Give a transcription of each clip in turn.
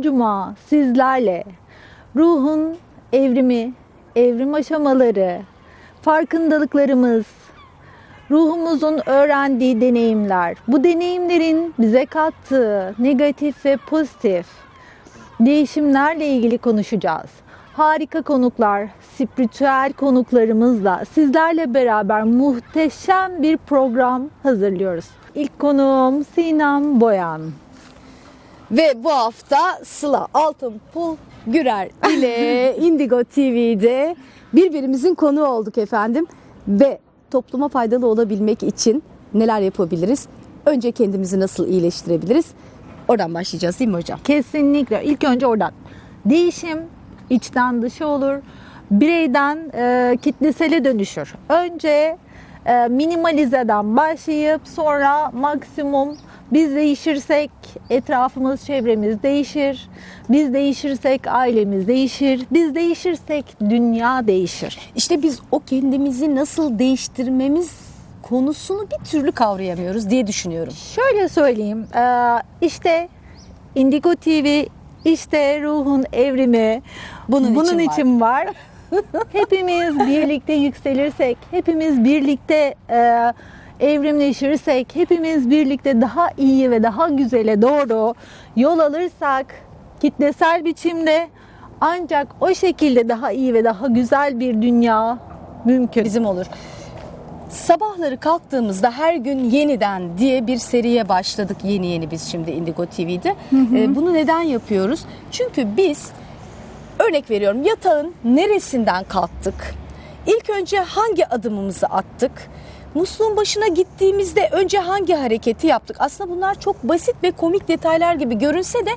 Cuma sizlerle ruhun evrimi, evrim aşamaları, farkındalıklarımız, ruhumuzun öğrendiği deneyimler, bu deneyimlerin bize kattığı negatif ve pozitif değişimlerle ilgili konuşacağız. Harika konuklar, spiritüel konuklarımızla sizlerle beraber muhteşem bir program hazırlıyoruz. İlk konuğum Sinem Boyan. Ve bu hafta Sıla Altınpul Gürer ile Indigo TV'de birbirimizin konuğu olduk efendim. Ve topluma faydalı olabilmek için neler yapabiliriz? Önce kendimizi nasıl iyileştirebiliriz? Oradan başlayacağız değil mi hocam? Kesinlikle. İlk önce oradan. Değişim içten dışa olur. Bireyden e, kitlesele dönüşür. Önce e, minimalizeden başlayıp sonra maksimum biz değişirsek etrafımız, çevremiz değişir. Biz değişirsek ailemiz değişir. Biz değişirsek dünya değişir. İşte biz o kendimizi nasıl değiştirmemiz konusunu bir türlü kavrayamıyoruz diye düşünüyorum. Şöyle söyleyeyim. e, işte Indigo TV, işte ruhun evrimi Bunun bunun için için, var. hepimiz birlikte yükselirsek, hepimiz birlikte e, evrimleşirsek, hepimiz birlikte daha iyi ve daha güzele doğru yol alırsak kitlesel biçimde ancak o şekilde daha iyi ve daha güzel bir dünya mümkün. bizim olur. Sabahları kalktığımızda her gün yeniden diye bir seriye başladık yeni yeni biz şimdi Indigo TV'de. Ee, bunu neden yapıyoruz? Çünkü biz örnek veriyorum yatağın neresinden kalktık? İlk önce hangi adımımızı attık? Musluğun başına gittiğimizde önce hangi hareketi yaptık? Aslında bunlar çok basit ve komik detaylar gibi görünse de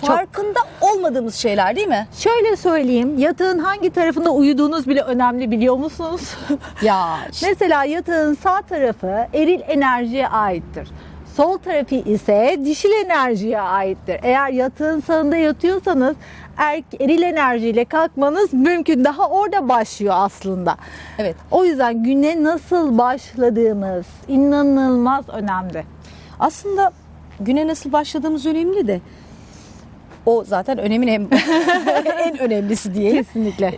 farkında olmadığımız şeyler değil mi? Şöyle söyleyeyim, yatağın hangi tarafında uyuduğunuz bile önemli biliyor musunuz? Ya Mesela yatağın sağ tarafı eril enerjiye aittir. Sol tarafı ise dişil enerjiye aittir. Eğer yatağın sağında yatıyorsanız erk, eril enerjiyle kalkmanız mümkün. Daha orada başlıyor aslında. evet. O yüzden güne nasıl başladığımız inanılmaz önemli. Aslında güne nasıl başladığımız önemli de o zaten önemin en, en önemlisi diyelim. Kesinlikle.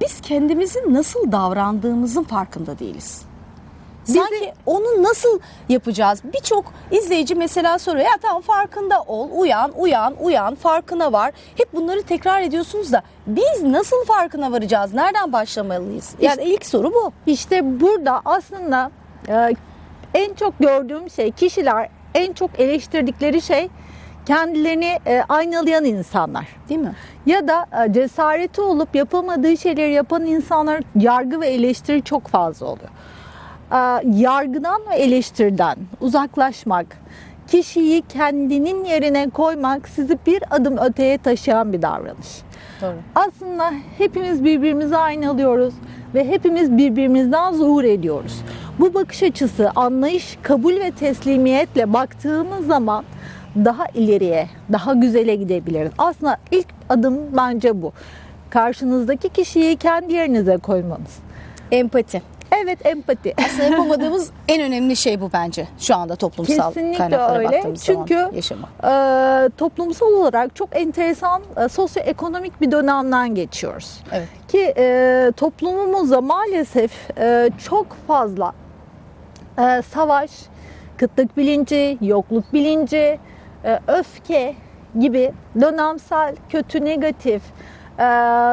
Biz kendimizi nasıl davrandığımızın farkında değiliz. Sanki onu nasıl yapacağız? Birçok izleyici mesela soruyor. Ya tamam farkında ol, uyan, uyan, uyan, farkına var. Hep bunları tekrar ediyorsunuz da biz nasıl farkına varacağız? Nereden başlamalıyız? Yani ilk soru bu. İşte burada aslında e, en çok gördüğüm şey kişiler en çok eleştirdikleri şey kendilerini e, aynalayan insanlar. Değil mi? Ya da e, cesareti olup yapamadığı şeyleri yapan insanlar yargı ve eleştiri çok fazla oluyor. E, Yargıdan ve eleştiriden uzaklaşmak, kişiyi kendinin yerine koymak sizi bir adım öteye taşıyan bir davranış. Doğru. Aslında hepimiz birbirimizi aynalıyoruz ve hepimiz birbirimizden zuhur ediyoruz. Bu bakış açısı, anlayış, kabul ve teslimiyetle baktığımız zaman daha ileriye, daha güzele gidebiliriz. Aslında ilk adım bence bu. Karşınızdaki kişiyi kendi yerinize koymanız. Empati. Evet empati. Aslında yapamadığımız en önemli şey bu bence şu anda toplumsal Kesinlikle kaynaklara öyle. baktığımız Çünkü zaman yaşama. e, toplumsal olarak çok enteresan e, sosyoekonomik bir dönemden geçiyoruz. Evet. Ki e, toplumumuzda maalesef e, çok fazla e, savaş, kıtlık bilinci, yokluk bilinci, e, öfke gibi dönemsel kötü negatif e,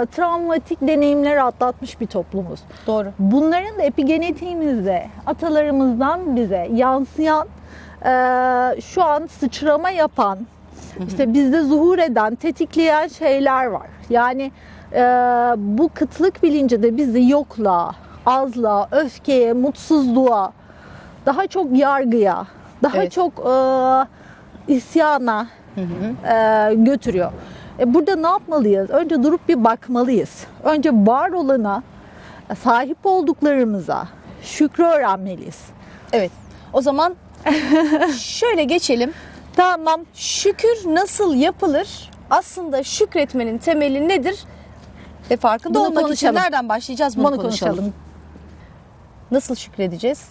travmatik deneyimler atlatmış bir toplumuz. Doğru. Bunların da epigenetiğimizde atalarımızdan bize yansıyan e, şu an sıçrama yapan işte bizde zuhur eden tetikleyen şeyler var. Yani e, bu kıtlık bilinci de bizi yokluğa, azlığa, öfkeye, mutsuzluğa, daha çok yargıya, daha Evet. çok e, isyana e, götürüyor. E, burada ne yapmalıyız? Önce durup bir bakmalıyız. Önce var olana, sahip olduklarımıza şükrü öğrenmeliyiz. Evet. O zaman şöyle geçelim. Tamam. Şükür nasıl yapılır? Aslında şükretmenin temeli nedir? Ve farkında Bunu olmak konuşalım. için nereden başlayacağız bunu, Bunu konuşalım. konuşalım. Nasıl şükredeceğiz?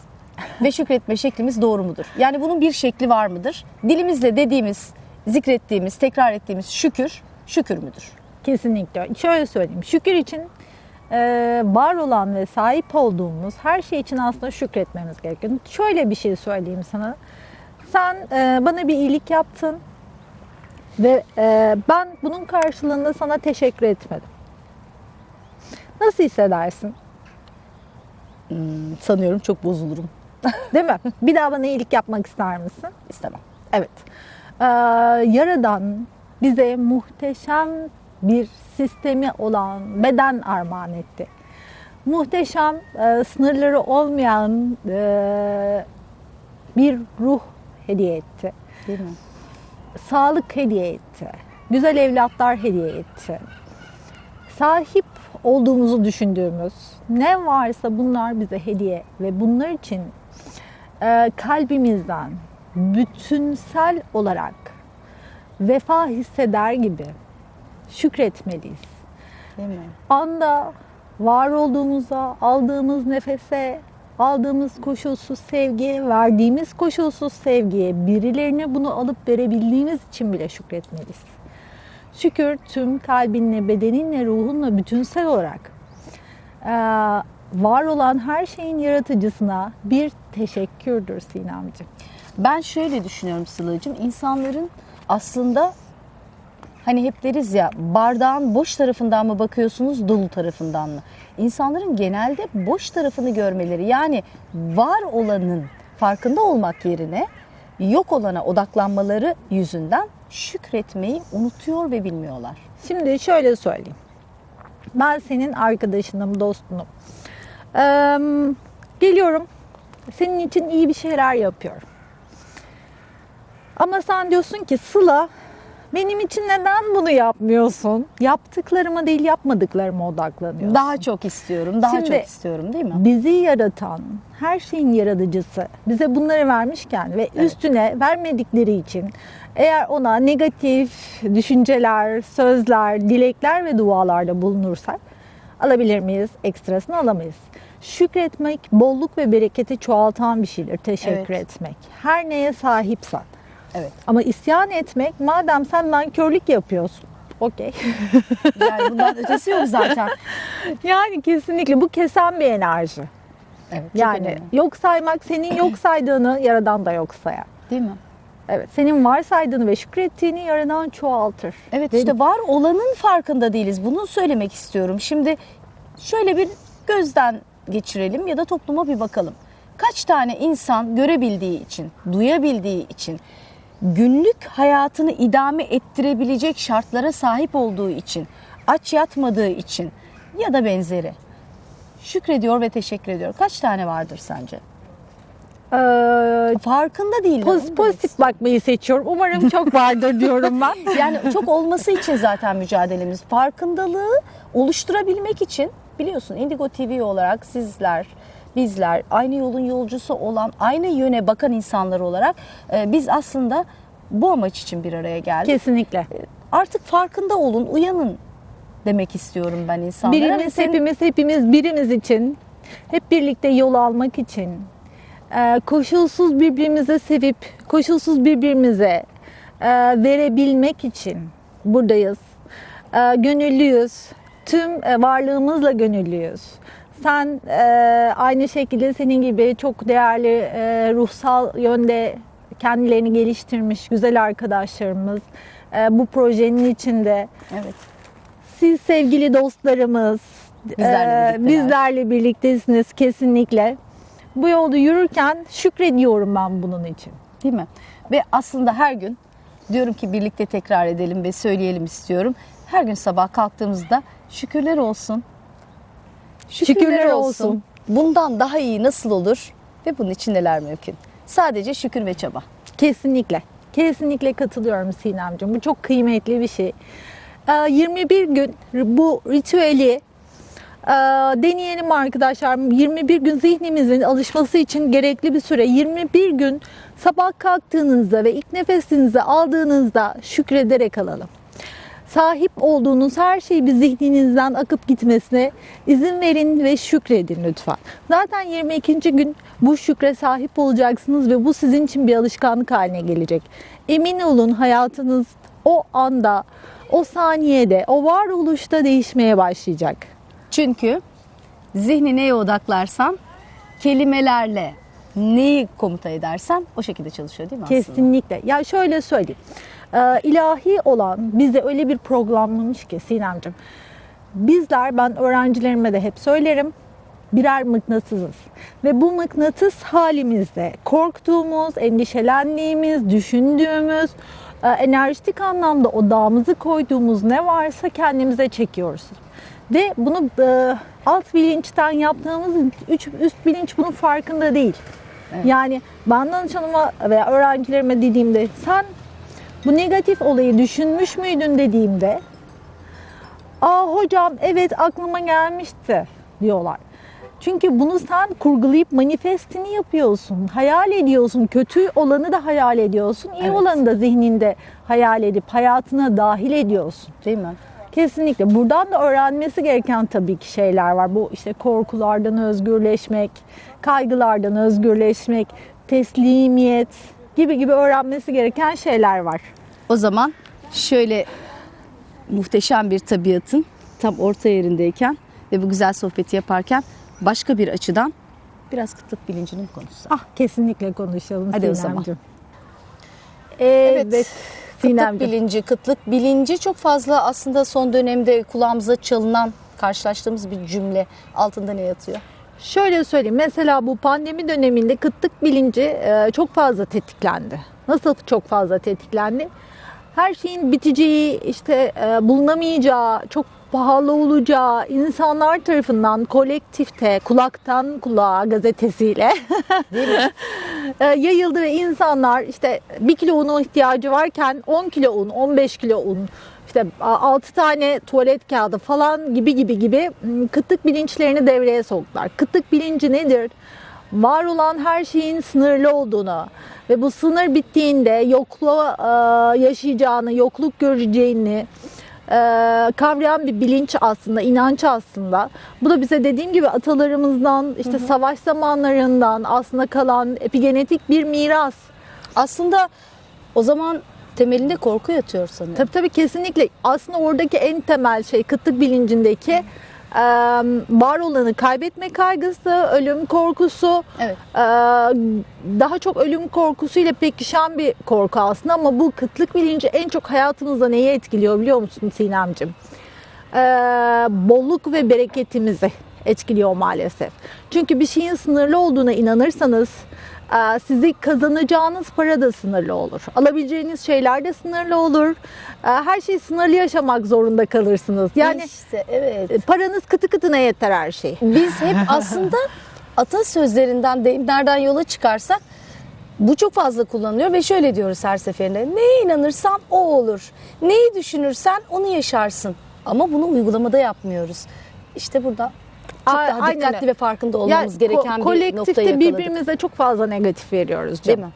ve şükretme şeklimiz doğru mudur? Yani bunun bir şekli var mıdır? Dilimizle dediğimiz, zikrettiğimiz, tekrar ettiğimiz şükür, şükür müdür? Kesinlikle. Şöyle söyleyeyim. Şükür için e, var olan ve sahip olduğumuz her şey için aslında şükretmemiz gerekiyor. Şöyle bir şey söyleyeyim sana. Sen e, bana bir iyilik yaptın ve e, ben bunun karşılığında sana teşekkür etmedim. Nasıl hissedersin? Sanıyorum çok bozulurum. Değil mi? Bir daha bana iyilik yapmak ister misin? İstemem. Evet. Ee, Yaradan bize muhteşem bir sistemi olan beden armağan etti. Muhteşem, e, sınırları olmayan e, bir ruh hediye etti. Değil mi? Sağlık hediye etti. Güzel evlatlar hediye etti. Sahip olduğumuzu düşündüğümüz ne varsa bunlar bize hediye ve bunlar için e, kalbimizden bütünsel olarak vefa hisseder gibi şükretmeliyiz. Değil mi? Anda var olduğumuza, aldığımız nefese, aldığımız koşulsuz sevgiye, verdiğimiz koşulsuz sevgiye, birilerine bunu alıp verebildiğimiz için bile şükretmeliyiz. Şükür tüm kalbinle, bedeninle, ruhunla bütünsel olarak var olan her şeyin yaratıcısına bir teşekkürdür Sinemciğim. Ben şöyle düşünüyorum Sıla'cığım. insanların aslında hani hep deriz ya bardağın boş tarafından mı bakıyorsunuz dolu tarafından mı? İnsanların genelde boş tarafını görmeleri yani var olanın farkında olmak yerine yok olana odaklanmaları yüzünden şükretmeyi unutuyor ve bilmiyorlar. Şimdi şöyle söyleyeyim. Ben senin arkadaşınım, dostunum. Ee, geliyorum. Senin için iyi bir şeyler yapıyorum. Ama sen diyorsun ki Sıla benim için neden bunu yapmıyorsun? Yaptıklarıma değil yapmadıklarıma odaklanıyorsun. Daha çok istiyorum, daha Şimdi- çok istiyorum değil mi? Bizi yaratan, her şeyin yaratıcısı bize bunları vermişken ve üstüne vermedikleri için eğer ona negatif düşünceler, sözler, dilekler ve dualarda bulunursak alabilir miyiz? Ekstrasını alamayız. Şükretmek bolluk ve bereketi çoğaltan bir şeydir. Teşekkür Evet. etmek. Her neye sahipsen. Evet. Ama isyan etmek madem sen nankörlük yapıyorsun. Okey. Yani bundan ötesi yok zaten. yani kesinlikle bu kesen bir enerji. Evet, Yani önemli. yok saymak senin yok saydığını yaradan da yok sayar. Değil mi? Evet, senin var saydığını ve şükrettiğini yaradan çoğaltır. Evet Değil işte mi? var olanın farkında değiliz. Bunu söylemek istiyorum. Şimdi şöyle bir gözden geçirelim ya da topluma bir bakalım. Kaç tane insan görebildiği için, duyabildiği için, günlük hayatını idame ettirebilecek şartlara sahip olduğu için, aç yatmadığı için ya da benzeri şükrediyor ve teşekkür ediyor. Kaç tane vardır sence? Ee, Farkında değil. poz- pozitif bakmayı seçiyorum. Umarım çok vardır diyorum ben. Yani çok olması için zaten mücadelemiz. Farkındalığı oluşturabilmek için biliyorsun Indigo TV olarak sizler, bizler aynı yolun yolcusu olan, aynı yöne bakan insanlar olarak e, biz aslında bu amaç için bir araya geldik. Kesinlikle. Artık farkında olun, uyanın demek istiyorum ben insanlara. Ve Birimiz, senin- hepimiz, hepimiz birimiz için, hep birlikte yol almak için, e, koşulsuz birbirimize sevip, koşulsuz birbirimize e, verebilmek için buradayız. E, Gönüllüyüz. Tüm varlığımızla gönüllüyüz. Sen aynı şekilde senin gibi çok değerli ruhsal yönde kendilerini geliştirmiş güzel arkadaşlarımız e, bu projenin içinde. Evet. Siz sevgili dostlarımız, Bizlerle eee, birlikteler. bizlerle birliktesiniz kesinlikle. Bu yolda yürürken şükrediyorum ben bunun için. Değil mi? Ve aslında her gün diyorum ki birlikte tekrar edelim ve söyleyelim istiyorum. Her gün sabah kalktığımızda şükürler olsun. Şükürler olsun. Bundan daha iyi nasıl olur ve bunun için neler mümkün? Sadece şükür ve çaba. Kesinlikle. Kesinlikle katılıyorum Sinemciğim. Bu çok kıymetli bir şey. Eee, 21 gün bu ritüeli eee, deneyelim arkadaşlar. 21 gün zihnimizin alışması için gerekli bir süre. 21 gün sabah kalktığınızda ve ilk nefesinizi aldığınızda şükrederek alalım. Sahip olduğunuz her şeyi bir zihninizden akıp gitmesine izin verin ve şükredin lütfen. Zaten 22. gün bu şükre sahip olacaksınız ve bu sizin için bir alışkanlık haline gelecek. Emin olun hayatınız o anda, o saniyede, o varoluşta değişmeye başlayacak. Çünkü zihni neye odaklarsan kelimelerle neyi komuta edersen o şekilde çalışıyor değil mi aslında? Kesinlikle. Ya şöyle söyleyeyim. Ee, ilahi olan bize öyle bir programlamış ki Sinemciğim. Bizler ben öğrencilerime de hep söylerim birer mıknatısız. Ve bu mıknatıs halimizde korktuğumuz, endişelendiğimiz, düşündüğümüz, e, enerjitik anlamda odağımızı koyduğumuz ne varsa kendimize çekiyoruz. Ve bunu e, alt bilinçten yaptığımız üst bilinç bunun farkında değil. Yani ben danışanıma veya öğrencilerime dediğimde sen bu negatif olayı düşünmüş müydün dediğimde aa hocam evet aklıma gelmişti diyorlar. Çünkü bunu sen kurgulayıp manifestini yapıyorsun. Hayal ediyorsun. Kötü olanı da hayal ediyorsun. iyi Evet. olanı da zihninde hayal edip hayatına dahil ediyorsun. Değil mi? Kesinlikle. Buradan da öğrenmesi gereken tabii ki şeyler var. Bu işte korkulardan özgürleşmek, kaygılardan özgürleşmek, teslimiyet gibi gibi öğrenmesi gereken şeyler var. O zaman şöyle muhteşem bir tabiatın tam orta yerindeyken ve bu güzel sohbeti yaparken başka bir açıdan biraz kıtlık bilincini mi konuşsak? Ah kesinlikle konuşalım Hadi o zaman. Sinemciğim. Evet, Kıtlık Sinemciğim. bilinci, kıtlık bilinci çok fazla aslında son dönemde kulağımıza çalınan karşılaştığımız bir cümle. Altında ne yatıyor? Şöyle söyleyeyim. Mesela bu pandemi döneminde kıtlık bilinci e, çok fazla tetiklendi. Nasıl çok fazla tetiklendi? Her şeyin biteceği, işte e, bulunamayacağı, çok pahalı olacağı insanlar tarafından kolektifte kulaktan kulağa gazetesiyle e, yayıldı ve insanlar işte bir kilo una ihtiyacı varken 10 kilo un, 15 kilo un, işte 6 tane tuvalet kağıdı falan gibi gibi gibi m, kıtlık bilinçlerini devreye soktular. Kıtlık bilinci nedir? Var olan her şeyin sınırlı olduğunu ve bu sınır bittiğinde yokluğa e, yaşayacağını, yokluk göreceğini e, kavrayan bir bilinç aslında, inanç aslında. Bu da bize dediğim gibi atalarımızdan, işte savaş zamanlarından aslında kalan epigenetik bir miras. Aslında o zaman temelinde korku yatıyor sanırım. Tabii tabii kesinlikle. Aslında oradaki en temel şey kıtlık bilincindeki e, var olanı kaybetme kaygısı, ölüm korkusu, Evet. e, daha çok ölüm korkusuyla pekişen bir korku aslında ama bu kıtlık bilinci en çok hayatımızda neyi etkiliyor biliyor musun Sinemciğim? E, bolluk ve bereketimizi etkiliyor maalesef. Çünkü bir şeyin sınırlı olduğuna inanırsanız e, sizi kazanacağınız para da sınırlı olur. Alabileceğiniz şeyler de sınırlı olur. E, Her şeyi sınırlı yaşamak zorunda kalırsınız. Yani işte evet. e, paranız kıtı kıtına yeter her şey. Biz hep aslında atasözlerinden, deyimlerden yola çıkarsak bu çok fazla kullanılıyor ve şöyle diyoruz her seferinde. Neye inanırsan o olur. Neyi düşünürsen onu yaşarsın. Ama bunu uygulamada yapmıyoruz. İşte burada çok A- daha aynen dikkatli öyle. ve farkında olmamız ko- gereken bir noktayı yakaladık. birbirimize çok fazla negatif veriyoruz Değil canım. mi?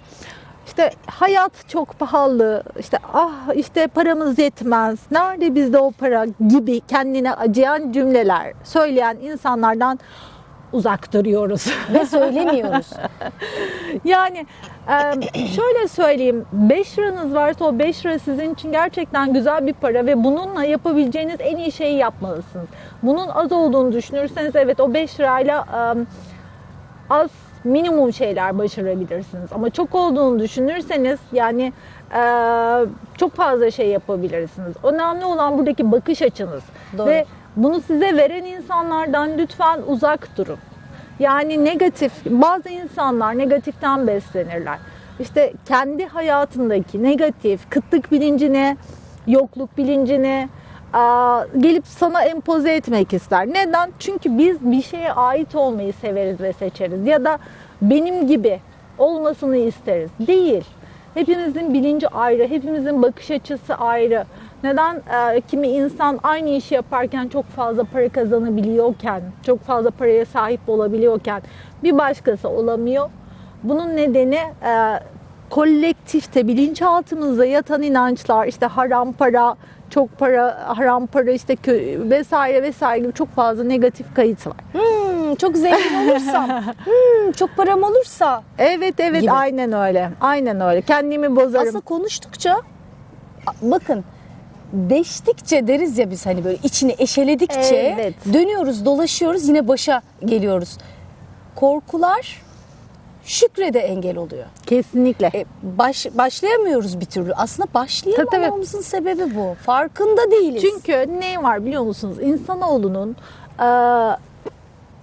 İşte hayat çok pahalı. İşte ah işte paramız yetmez. Nerede bizde o para gibi kendine acıyan cümleler söyleyen insanlardan uzak duruyoruz. Ve söylemiyoruz. yani şöyle söyleyeyim 5 liranız varsa o 5 lira sizin için gerçekten güzel bir para ve bununla yapabileceğiniz en iyi şeyi yapmalısınız. Bunun az olduğunu düşünürseniz evet o 5 lirayla az minimum şeyler başarabilirsiniz. Ama çok olduğunu düşünürseniz yani e, çok fazla şey yapabilirsiniz. Önemli olan buradaki bakış açınız. Doğru. Ve bunu size veren insanlardan lütfen uzak durun. Yani negatif, bazı insanlar negatiften beslenirler. İşte kendi hayatındaki negatif, kıtlık bilincine, yokluk bilincine aa, gelip sana empoze etmek ister. Neden? Çünkü biz bir şeye ait olmayı severiz ve seçeriz. Ya da benim gibi olmasını isteriz. Değil. Hepimizin bilinci ayrı, hepimizin bakış açısı ayrı. Neden e, kimi insan aynı işi yaparken çok fazla para kazanabiliyorken, çok fazla paraya sahip olabiliyorken bir başkası olamıyor? Bunun nedeni e, kolektifte bilinçaltımızda yatan inançlar işte haram para, çok para, haram para işte vesaire vesaire gibi çok fazla negatif kayıt var. Hmm, çok zengin olursam, hmm, çok param olursa. Evet evet Gibi. aynen öyle. Aynen öyle. Kendimi bozarım. Aslında konuştukça bakın deştikçe deriz ya biz hani böyle içini eşeledikçe Evet. dönüyoruz dolaşıyoruz yine başa geliyoruz. Korkular şükre de engel oluyor. Kesinlikle. E, baş, başlayamıyoruz bir türlü. Aslında başlayamamamızın sebebi bu. Farkında değiliz. Çünkü ne var biliyor musunuz? İnsanoğlunun e,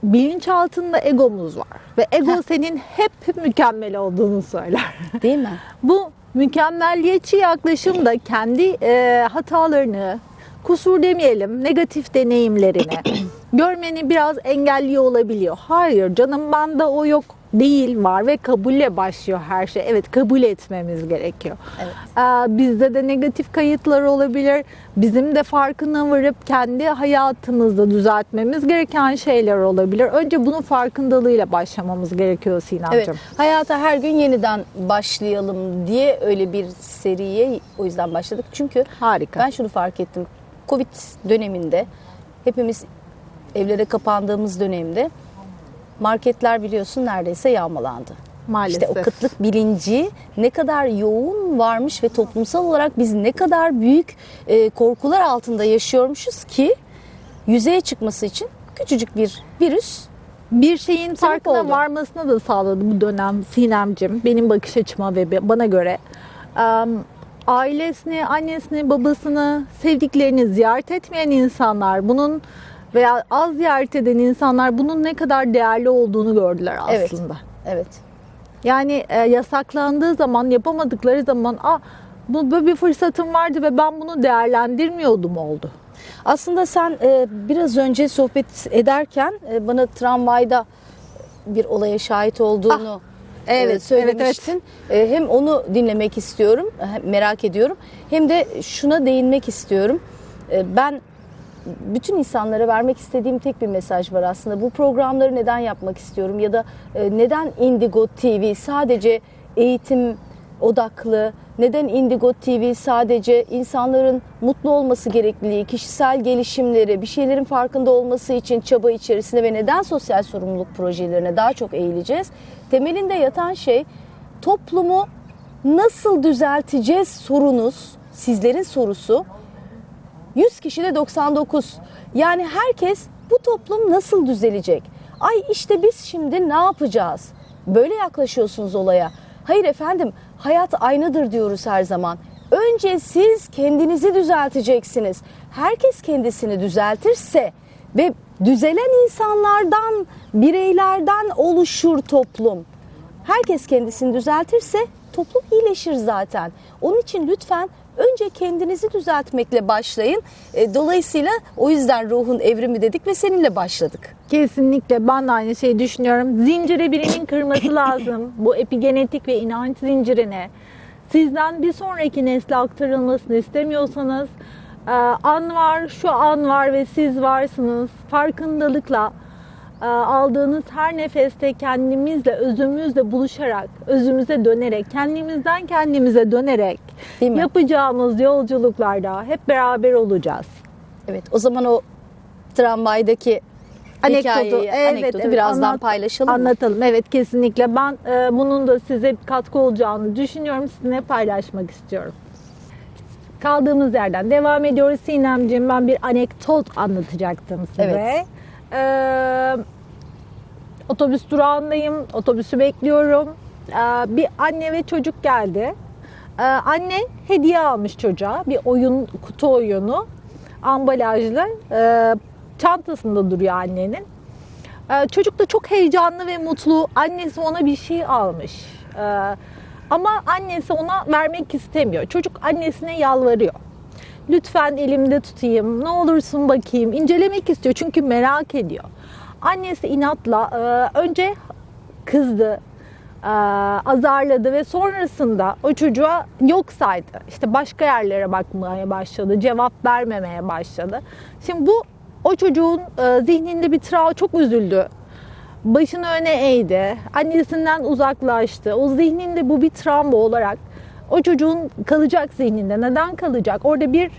bilinçaltında egomuz var. Ve ego senin hep mükemmel olduğunu söyler. değil mi? Bu mükemmelliyetçi yaklaşım da kendi e, hatalarını, kusur demeyelim, negatif deneyimlerini görmeni biraz engelliyor olabiliyor. Hayır canım bende o yok değil var ve kabulle başlıyor her şey. Evet kabul etmemiz gerekiyor. Evet. Ee, bizde de negatif kayıtlar olabilir. Bizim de farkına varıp kendi hayatımızda düzeltmemiz gereken şeyler olabilir. Önce bunun farkındalığıyla başlamamız gerekiyor Sinemciğim. Evet. Hayata her gün yeniden başlayalım diye öyle bir seriye o yüzden başladık. Çünkü Harika. ben şunu fark ettim. Covid döneminde hepimiz evlere kapandığımız dönemde marketler biliyorsun neredeyse yağmalandı. Maalesef. İşte o kıtlık bilinci ne kadar yoğun varmış ve toplumsal olarak biz ne kadar büyük e, korkular altında yaşıyormuşuz ki yüzeye çıkması için küçücük bir virüs bir şeyin farkına oldu. varmasına da sağladı bu dönem Sinemcim. Benim bakış açıma ve bana göre. Em, ailesini, annesini, babasını, sevdiklerini ziyaret etmeyen insanlar bunun veya az ziyaret eden insanlar bunun ne kadar değerli olduğunu gördüler Evet. aslında. evet Yani e, yasaklandığı zaman yapamadıkları zaman Aa, bu böyle bir fırsatım vardı ve ben bunu değerlendirmiyordum oldu. Aslında sen e, biraz önce sohbet ederken e, bana tramvayda bir olaya şahit olduğunu Ah, evet, e, söylemiştin. E, hem onu dinlemek istiyorum, merak ediyorum. Hem de şuna değinmek istiyorum. E, ben bütün insanlara vermek istediğim tek bir mesaj var aslında. Bu programları neden yapmak istiyorum ya da e, neden Indigo TV sadece eğitim odaklı, neden Indigo TV sadece insanların mutlu olması gerekliliği, kişisel gelişimleri, bir şeylerin farkında olması için çaba içerisinde ve neden sosyal sorumluluk projelerine daha çok eğileceğiz? Temelinde yatan şey toplumu nasıl düzelteceğiz sorunuz, sizlerin sorusu 100 kişide 99. Yani herkes bu toplum nasıl düzelecek? Ay işte biz şimdi ne yapacağız? Böyle yaklaşıyorsunuz olaya. Hayır efendim, hayat aynadır diyoruz her zaman. Önce siz kendinizi düzelteceksiniz. Herkes kendisini düzeltirse ve düzelen insanlardan, bireylerden oluşur toplum. Herkes kendisini düzeltirse toplum iyileşir zaten. Onun için lütfen önce kendinizi düzeltmekle başlayın. E, Dolayısıyla o yüzden ruhun evrimi dedik ve seninle başladık. Kesinlikle ben de aynı şeyi düşünüyorum. Zinciri birinin kırması lazım. Bu epigenetik ve inanç zincirine. Sizden bir sonraki nesle aktarılmasını istemiyorsanız e, an var, şu an var ve siz varsınız. Farkındalıkla aldığınız her nefeste kendimizle, özümüzle buluşarak, özümüze dönerek, kendimizden kendimize dönerek yapacağımız yolculuklarda hep beraber olacağız. Evet o zaman o tramvaydaki hikayeyi, anekdotu birazdan anlat- paylaşalım mı? Anlatalım. Evet kesinlikle. Ben e, bunun da size katkı olacağını düşünüyorum. Sizinle paylaşmak istiyorum. Kaldığımız yerden devam ediyoruz. Sinemciğim ben bir anekdot anlatacaktım size. Evet. Ee, otobüs durağındayım. Otobüsü bekliyorum. Ee, bir anne ve çocuk geldi. Ee, anne hediye almış çocuğa. Bir oyun, kutu oyunu. Ambalajlı. Ee, çantasında duruyor annenin. Ee, çocuk da çok heyecanlı ve mutlu. Annesi ona bir şey almış. Ee, ama annesi ona vermek istemiyor. Çocuk annesine yalvarıyor. Lütfen elimde tutayım. Ne olursun bakayım. İncelemek istiyor çünkü merak ediyor. Annesi inatla e, önce kızdı, e, azarladı ve sonrasında o çocuğa yok saydı. İşte başka yerlere bakmaya başladı, cevap vermemeye başladı. Şimdi bu o çocuğun e, zihninde bir travma çok üzüldü. başını öne eğdi, annesinden uzaklaştı. O zihninde bu bir travma olarak o çocuğun kalacak zihninde. Neden kalacak? Orada bir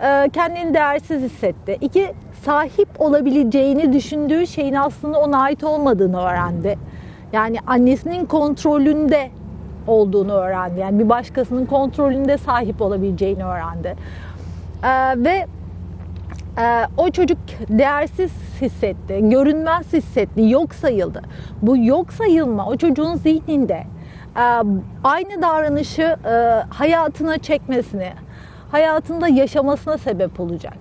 e, kendini değersiz hissetti. İki sahip olabileceğini düşündüğü şeyin aslında ona ait olmadığını öğrendi. Yani annesinin kontrolünde olduğunu öğrendi. Yani bir başkasının kontrolünde sahip olabileceğini öğrendi. E, ve ee, o çocuk değersiz hissetti, görünmez hissetti, yok sayıldı. Bu yok sayılma o çocuğun zihninde e, aynı davranışı hayatına çekmesini, hayatında yaşamasına sebep olacak.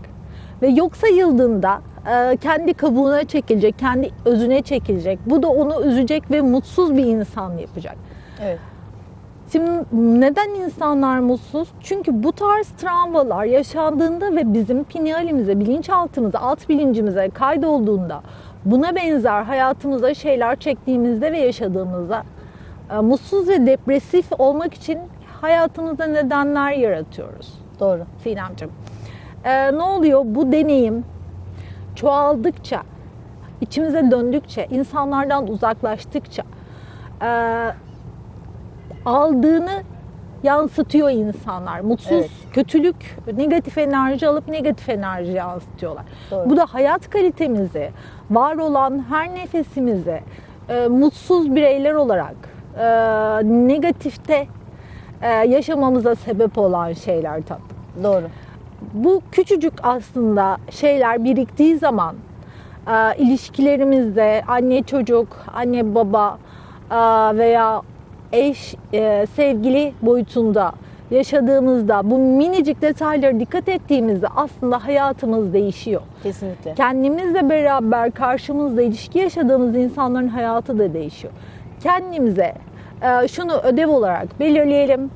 Ve yok sayıldığında kendi kabuğuna çekilecek, kendi özüne çekilecek. Bu da onu üzecek ve mutsuz bir insan yapacak. Evet. Şimdi neden insanlar mutsuz? Çünkü bu tarz travmalar yaşandığında ve bizim pinealimize, bilinçaltımıza, alt bilincimize kaydolduğunda buna benzer hayatımıza şeyler çektiğimizde ve yaşadığımızda mutsuz ve depresif olmak için hayatımızda nedenler yaratıyoruz. Doğru. Sinemciğim. E, ne oluyor? Bu deneyim çoğaldıkça, içimize döndükçe, insanlardan uzaklaştıkça e, aldığını yansıtıyor insanlar. Mutsuz, Evet. kötülük, negatif enerji alıp negatif enerji yansıtıyorlar. Doğru. Bu da hayat kalitemizi, var olan her nefesimizi e, mutsuz bireyler olarak e, negatifte e, yaşamamıza sebep olan şeyler tatlım Doğru. bu küçücük aslında şeyler biriktiği zaman e, ilişkilerimizde anne çocuk, anne baba e, veya eş e, sevgili boyutunda yaşadığımızda bu minicik detaylara dikkat ettiğimizde aslında hayatımız değişiyor. Kesinlikle. Kendimizle beraber karşımızda ilişki yaşadığımız insanların hayatı da değişiyor. Kendimize e, şunu ödev olarak belirleyelim.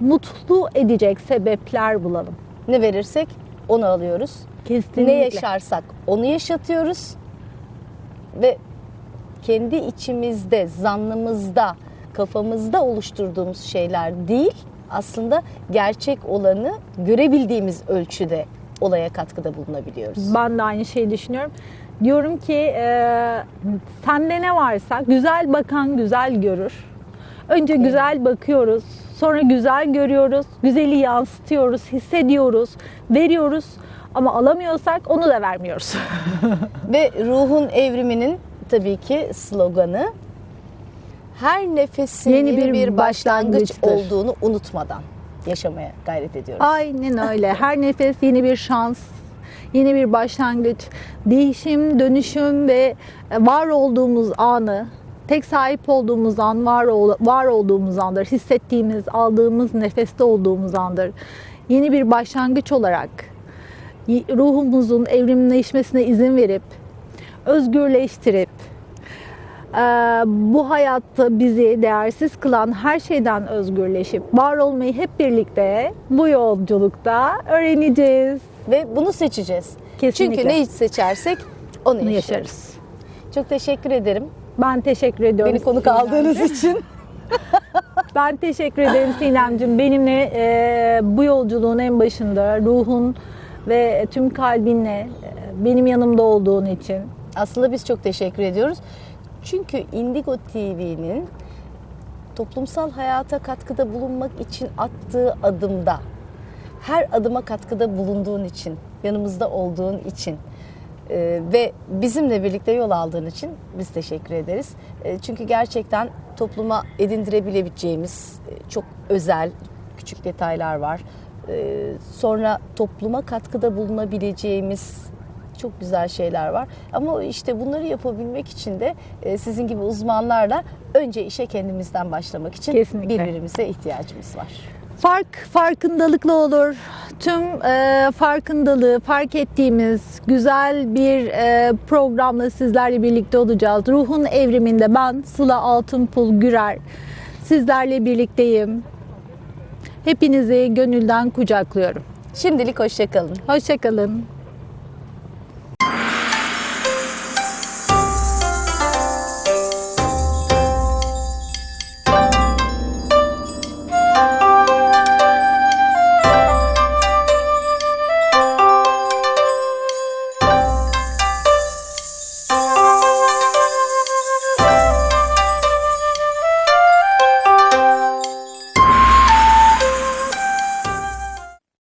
Mutlu edecek sebepler bulalım. Ne verirsek onu alıyoruz. Kesinlikle. Ne yaşarsak onu yaşatıyoruz. Ve kendi içimizde, zannımızda, kafamızda oluşturduğumuz şeyler değil, aslında gerçek olanı görebildiğimiz ölçüde olaya katkıda bulunabiliyoruz. Ben de aynı şeyi düşünüyorum. Diyorum ki e, sende ne varsa güzel bakan güzel görür. Önce güzel bakıyoruz, sonra güzel görüyoruz, güzeli yansıtıyoruz, hissediyoruz, veriyoruz. Ama alamıyorsak onu da vermiyoruz. Ve ruhun evriminin tabii ki sloganı her nefesin Yeni yeni, bir bir, başlangıç olduğunu unutmadan yaşamaya gayret ediyoruz. Aynen öyle. Her nefes yeni bir şans, yeni bir başlangıç, değişim, dönüşüm ve var olduğumuz anı, tek sahip olduğumuz an var, var olduğumuz andır. Hissettiğimiz, aldığımız nefeste olduğumuz andır. Yeni bir başlangıç olarak ruhumuzun evrimleşmesine izin verip, özgürleştirip, ee, bu hayatta bizi değersiz kılan her şeyden özgürleşip var olmayı hep birlikte bu yolculukta öğreneceğiz. Ve bunu seçeceğiz. Kesinlikle. Çünkü ne seçersek onu yaşarız. yaşarız. Çok teşekkür ederim. Ben teşekkür ediyorum. Beni konuk Sinemciğim. aldığınız için. Ben teşekkür ederim Sinemciğim. Benimle e, bu yolculuğun en başında ruhun ve tüm kalbinle e, benim yanımda olduğun için. Aslında biz çok teşekkür ediyoruz. Çünkü Indigo TV'nin toplumsal hayata katkıda bulunmak için attığı adımda, her adıma katkıda bulunduğun için, yanımızda olduğun için e, ve bizimle birlikte yol aldığın için biz teşekkür ederiz. E, çünkü gerçekten topluma edindirebileceğimiz e, çok özel küçük detaylar var. E, sonra topluma katkıda bulunabileceğimiz çok güzel şeyler var. Ama işte bunları yapabilmek için de e, sizin gibi uzmanlarla önce işe kendimizden başlamak için Kesinlikle. birbirimize ihtiyacımız var. Fark farkındalıkla olur. Tüm e, farkındalığı fark ettiğimiz güzel bir e, programla sizlerle birlikte olacağız. Ruhun evriminde ben Sıla Altınpul Gürer sizlerle birlikteyim. Hepinizi gönülden kucaklıyorum. Şimdilik hoşçakalın. Hoşçakalın.